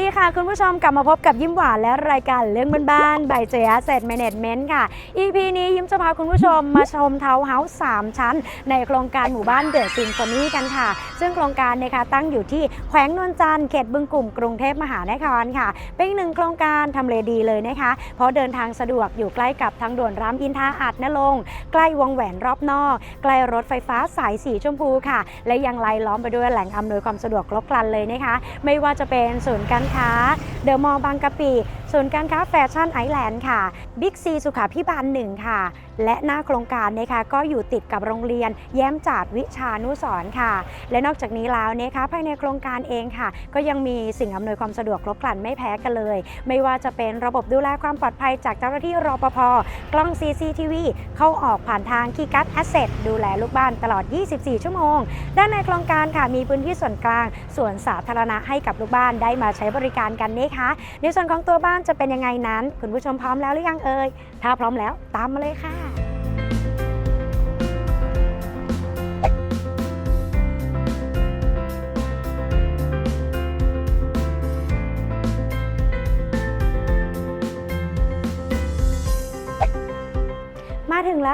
ดีค่ะ คุณผู้ชมกลับมาพบกับยิ้มหวานและรายการเรื่องบ้านๆ by j a s s e t Management ค่ะ EP นี้ยิ้มจะพาคุณผู้ชมมาชมทาวน์เฮาส์3ชั้น ในโครงการหมู่บ้านเดอะซิมโฟนีกันค่ะ ซึ่งโครงการนะคะตั้งอยู่ที่แขวงนวลจันทร์เขตบึงกลุ่มกรุงเทพมหานครค่ะ เป็นหนึ่งโครงการทำเลดีเลยนะคะ เพราะเดินทางสะดวกอยู่ใกล้กับทางด่วนรามอินทราอาจนรงใกล้วงแหวนรอบนอก ใกล้รถไฟฟ้าสายสีชมพูค่ะ และยังไล่ล้อมไปด้วยแหล่งอำนวยความสะดวกครบครันเลยนะคะ ไม่ว่าจะเป็นศูนย์การค้า เดอะมอลล์บางกะปิ ศูนย์การค้าแฟชั่นไอแลนด์ค่ะบิ๊กซีสุขาพิบาลหนึ่งค่ะ และหน้าโครงการนะคะก็อยู่ติดกับโรงเรียน แย้มจาดวิชานุสรค่ะ และนอกจากนี้แล้วนะคะภายในโครงการเองค่ะ ก็ยังมีสิ่งอำนวยความสะดวกครบครันไม่แพ้กันเลย ไม่ว่าจะเป็นระบบดูแลความปลอดภัยจากเจ้าหน้าที่รปภกล้อง CCTV เข้าออกผ่านทางคีย์การ์ดแอสเซทดูแลลูกบ้านตลอด 24 ชั่วโมง ด้านในโครงการค่ะมีพื้นที่ส่วนกลางส่วนสาธารณะให้กับลูกบ้านได้มาใช้บริการกันนะคะในส่วนของตัวบ้านจะเป็นยังไงนั้น คุณผู้ชมพร้อมแล้วหรือยังเอ่ย ถ้าพร้อมแล้วตามมาเลยค่ะ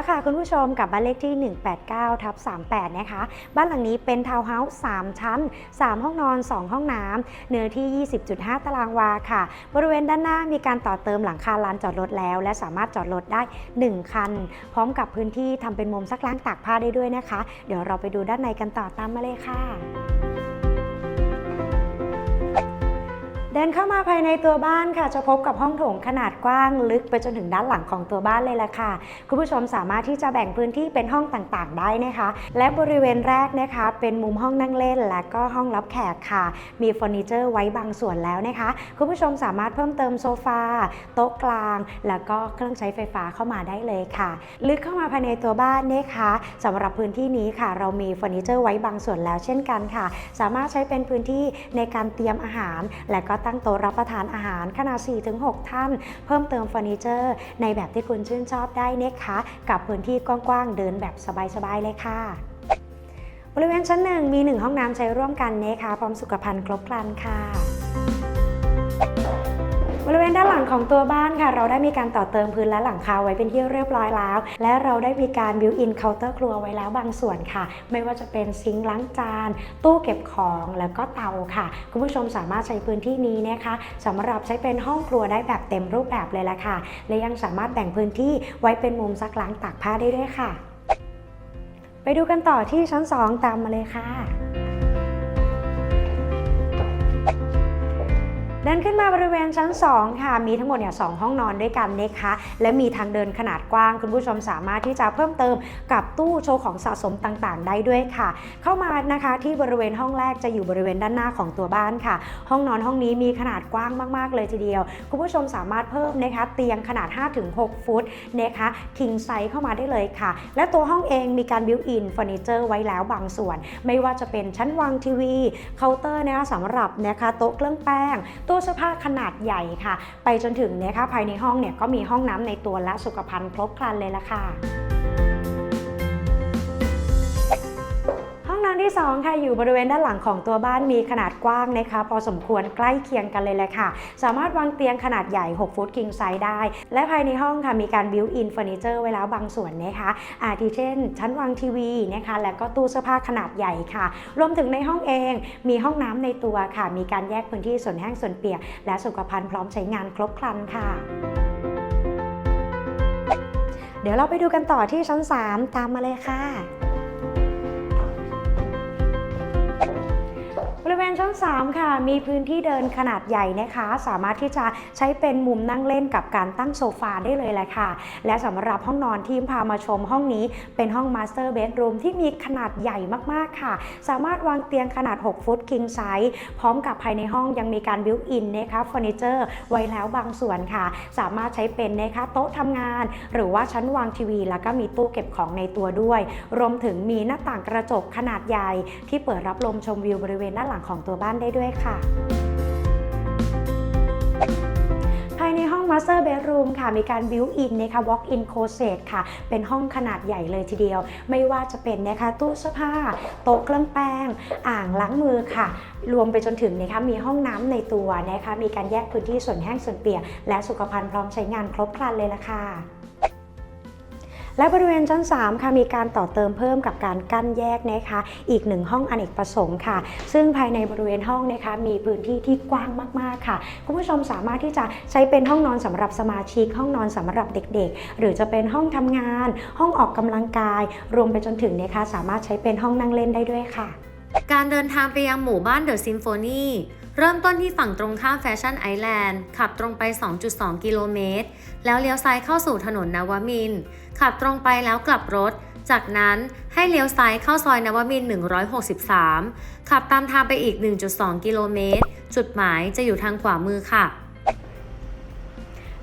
แล้วค่ะคุณผู้ชมกับบ้านเลขที่ 189ทับ38 นะคะ บ้านหลังนี้เป็นทาวน์เฮาส์3ชั้น 3 ห้องนอน 2 ห้องน้ำ เนื้อที่ 20.5 ตารางวาค่ะ บริเวณด้านหน้ามีการต่อเติมหลังคาลานจอดรถแล้ว และสามารถจอดรถได้ 1 คัน พร้อมกับพื้นที่ทำเป็นมุมซักล้างตากผ้าได้ด้วยนะคะ เดี๋ยวเราไปดูด้านในกันต่อตามมาเลยค่ะ เดินเข้ามาภายในตัวบ้านค่ะ จะพบกับห้องโถงขนาดกว้างลึกไปจนถึงด้านหลังของตัวบ้านเลยละค่ะ คุณผู้ชมสามารถที่จะแบ่งพื้นที่เป็นห้องต่างๆ ได้นะคะ และบริเวณแรกนะคะ เป็นมุมห้องนั่งเล่น และก็ห้องรับแขกค่ะ มีเฟอร์นิเจอร์ไว้บางส่วนแล้วนะคะ คุณผู้ชมสามารถเพิ่มเติมโซฟาโต๊ะกลาง แล้วก็เครื่องใช้ไฟฟ้าเข้ามาได้เลยค่ะ ลึกเข้ามาภายในตัวบ้านนะคะสำหรับพื้นที่นี้ค่ะ เรามีเฟอร์นิเจอร์ไว้บางส่วนแล้วเช่นกันค่ะ สามารถใช้เป็นพื้นที่ในการเตรียมอาหาร และก็ตั้งโต๊ะรับประทานอาหารขนาด 4-6 ท่าน เพิ่มเติมเฟอร์นิเจอร์ ในแบบที่คุณชื่นชอบได้นะคะ กับพื้นที่กว้างๆ เดินแบบสบายๆ เลยค่ะบริเวณชั้นหนึ่งมี 1 ห้องน้ำใช้ร่วมกันนะคะพร้อมสุขภัณฑ์ครบครันค่ะ บริเวณด้านหลังของตัวบ้านค่ะ เราได้มีการต่อเติมพื้นและหลังคาไว้เป็นที่เรียบร้อยแล้ว และเราได้มีการบิวอินเคาน์เตอร์ครัวไว้แล้วบางส่วนค่ะ ไม่ว่าจะเป็นซิงค์ล้างจาน ตู้เก็บของแล้วก็เตาค่ะ คุณผู้ชมสามารถใช้พื้นที่นี้นะคะสำหรับใช้เป็นห้องครัวได้แบบเต็มรูปแบบเลยละค่ะ และยังสามารถแบ่งพื้นที่ไว้เป็นมุมซักล้างตากผ้าได้ด้วยค่ะ ไปดูกันต่อที่ชั้น 2 ตามมาเลยค่ะ เดินขึ้นมาบริเวณชั้น 2 ค่ะ มีทั้งหมดเนี่ยสองห้องนอนด้วยกันนะคะ และมีทางเดินขนาดกว้าง คุณผู้ชมสามารถที่จะเพิ่มเติมกับตู้โชว์ของสะสมต่างๆ ได้ด้วยค่ะ เข้ามานะคะที่บริเวณห้องแรกจะอยู่บริเวณด้านหน้าของตัวบ้านค่ะ ห้องนอนห้องนี้มีขนาดกว้างมากๆ เลยทีเดียว คุณผู้ชมสามารถเพิ่มนะคะเตียงขนาด 5-6 ฟุตนะคะคิงไซส์เข้ามาได้เลยค่ะ และตัวห้องเองมีการบิวอินเฟอร์นิเจอร์ไว้แล้วบางส่วน ไม่ว่าจะเป็นชั้นวางทีวีเคาน์เตอร์นะคะสำหรับนะคะโต๊ะเครื่องแป้งตู้เสื้อผ้าขนาดใหญ่ค่ะ ไปจนถึงเนี่ยค่ะภายในห้องเนี่ยก็มีห้องน้ำในตัวและสุขภัณฑ์ครบครันเลยละค่ะ ที่2ค่ะอยู่บริเวณด้านหลังของตัวบ้านมีขนาดกว้างนะคะพอสมควรใกล้เคียงกันเลยแหละค่ะ สามารถวางเตียงขนาดใหญ่ 6 ฟุตคิงไซส์ได้ และภายในห้องค่ะมีการบิวอินเฟอร์นิเจอร์ไว้แล้วบางส่วนนะคะอาทิเช่น ชั้นวางทีวีนะคะแล้วก็ตู้เสื้อผ้าขนาดใหญ่ค่ะ รวมถึงในห้องเองมีห้องน้ำในตัวค่ะ มีการแยกพื้นที่ส่วนแห้งส่วนเปียก และสุขภัณฑ์พร้อมใช้งานครบครันค่ะเดี๋ยวเราไปดูกันต่อที่ชั้น 3 ตามมาเลยค่ะ เวณชั้น 3 ค่ะ มีพื้นที่เดินขนาดใหญ่นะคะ สามารถที่จะใช้เป็นมุมนั่งเล่นกับการตั้งโซฟาได้เลยแหละค่ะ และสำหรับห้องนอนที่พามาชมห้องนี้เป็นห้องมาสเตอร์เบดรูมที่มีขนาดใหญ่มากๆค่ะ สามารถวางเตียงขนาด 6 ฟุตคิงไซส์พร้อมกับภายในห้องยังมีการบิวอินนะคะเฟอร์นิเจอร์ไว้แล้วบางส่วนค่ะ สามารถใช้เป็นนะคะโต๊ะทำงาน หรือว่าชั้นวางทีวี แล้วก็มีตู้เก็บของในตัวด้วย รวมถึงมีหน้าต่างกระจกขนาดใหญ่ ที่เปิดรับลมชมวิวบริเวณด้านหลังของตัวบ้านได้ด้วยค่ะภายในห้อง Master Bedroom ค่ะ มีการ built in นะคะ walk in closet ค่ะ เป็นห้องขนาดใหญ่เลยทีเดียว ไม่ว่าจะเป็นนะคะตู้เสื้อผ้า โต๊ะเครื่องแป้ง อ่างล้างมือค่ะ รวมไปจนถึงนะคะมีห้องน้ำในตัวนะคะ มีการแยกพื้นที่ส่วนแห้งส่วนเปียก และสุขภัณฑ์พร้อมใช้งานครบครันเลยละค่ะ และบริเวณชั้น 3 ค่ะมีการต่อเติมเพิ่มกับการกั้นแยกนะคะ อีกหนึ่งห้องอเนกประสงค์ค่ะ ซึ่งภายในบริเวณห้องนะคะมีพื้นที่ที่กว้างมากๆค่ะ คุณผู้ชมสามารถที่จะใช้เป็นห้องนอนสำหรับสมาชิก ห้องนอนสำหรับเด็กๆ หรือจะเป็นห้องทำงาน ห้องออกกำลังกาย รวมไปจนถึงนะคะสามารถใช้เป็นห้องนั่งเล่นได้ด้วยค่ะ การเดินทางไปยังหมู่บ้านเดอะซิมโฟนีเริ่มต้นที่ฝั่งตรงข้ามแฟชั่นไอแลนด์ขับตรงไป 2.2 กิโลเมตร แล้วเลี้ยวซ้ายเข้าสู่ถนนนวมิน ขับตรงไปแล้วกลับรถ จากนั้นให้เลี้ยวซ้ายเข้าซอยนวมิน 163 ขับตามทางไปอีก 1.2 กิโลเมตร จุดหมายจะอยู่ทางขวามือค่ะ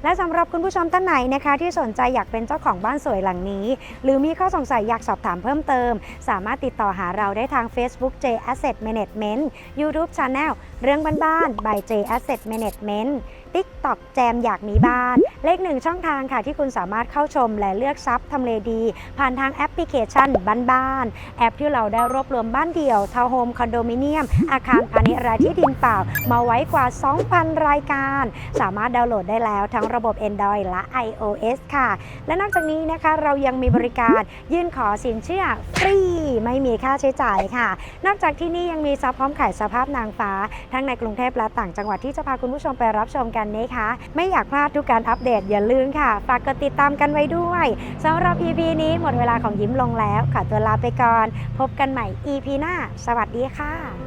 และสำหรับคุณผู้ชมท่านไหนนะคะ ที่สนใจอยากเป็นเจ้าของบ้านสวยหลังนี้ หรือมีข้อสงสัยอยากสอบถามเพิ่มเติม สามารถติดต่อหาเราได้ทาง Facebook J Asset Management YouTube Channel เรื่องบ้านๆ by J Asset Management TikTok แจมอยากมีบ้าน เลขหนึ่งช่องทางค่ะที่คุณสามารถเข้าชมและเลือกซับทำเลดี ผ่านทางแอปพลิเคชันบ้านๆแอปที่เราได้รวบรวมบ้านเดี่ยวทาวน์โฮมคอนโดมิเนียม อาคารพาณิชย์รายที่ดินเปล่า มาไว้กว่า 2,000 รายการ สามารถดาวน์โหลดได้แล้วทั้งระบบ Android และ iOS ค่ะ และนอกจากนี้นะคะเรายังมีบริการยื่นขอสินเชื่อฟรี ไม่มีค่าใช้จ่ายค่ะ นอกจากที่นี่ยังมีซับพร้อมขายสภาพนางฟ้า ทั้งในกรุงเทพและต่างจังหวัดที่จะพาคุณผู้ชมไปรับชมกันนะคะ ไม่อยากพลาดทุกการอัปเดตอย่าลืมค่ะ ฝากกดติดตามกันไว้ด้วยสำหรับ EP นี้หมดเวลาของยิ้มลงแล้วขอตัวลาไปก่อน พบกันใหม่ EP หน้า สวัสดีค่ะ